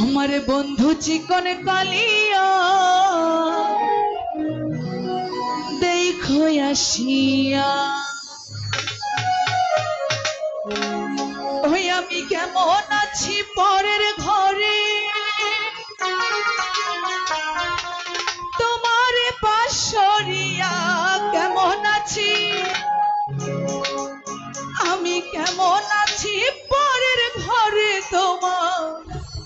আমার বন্ধু চিকন কালিয়া, দেখো আসিয়া। ওই আমি কেমন আছি পরের ঘরে? তোমার পাশরিয়া কেমন আছি? আমি কেমন আছি